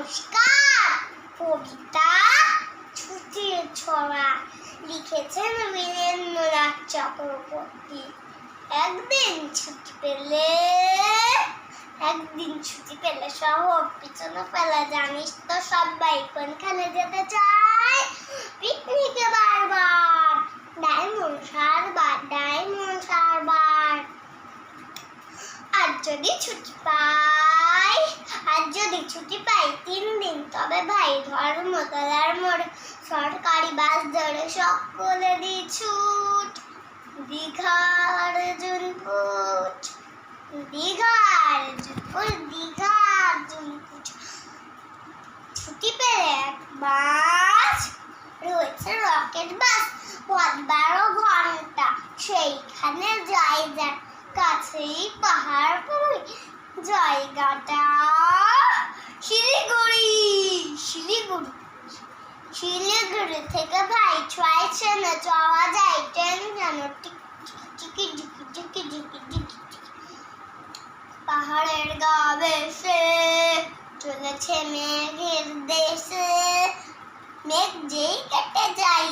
নমস্কার। কবিতা ছুটির ছড়া লিখেছেন বীরেন্দ্রনাথ চক্রবর্তী। একদিন ছুটি পেলে, একদিন ছুটি পেলে সব পিছনে ফেলা, জানিস তো সবাই কোনখানে যেতে চায়? পিকনিকে বারবার ডায়মন্ড সারবার ডায়মন্ড সারবার। আর যদি ছুটি পাই আর যদি ছুটি পাই তিন দিন, তবে ভাই ধর্মতলার মোড় সরকারি বাস ধরে সকলে দি ছুট। দীঘার জুনপুট দীঘার জুনপুট দীঘার জুনপুট। ছুটি পেলে মাস রয়েছে রকেট বাস, পথ বারো ঘণ্টা। সেইখানে যাই যাক কাছেই পাহাড় পুরি জায়গাটা শিলিগুড়ি শিলিগুড়ি থেকে ভাই ছয় ট্রেনে যাওয়া যায় ট্রেন যেন পাহাড়ের গা বেসে চলেছে মেঘের দেশে মেঘ যেই কেটে যায়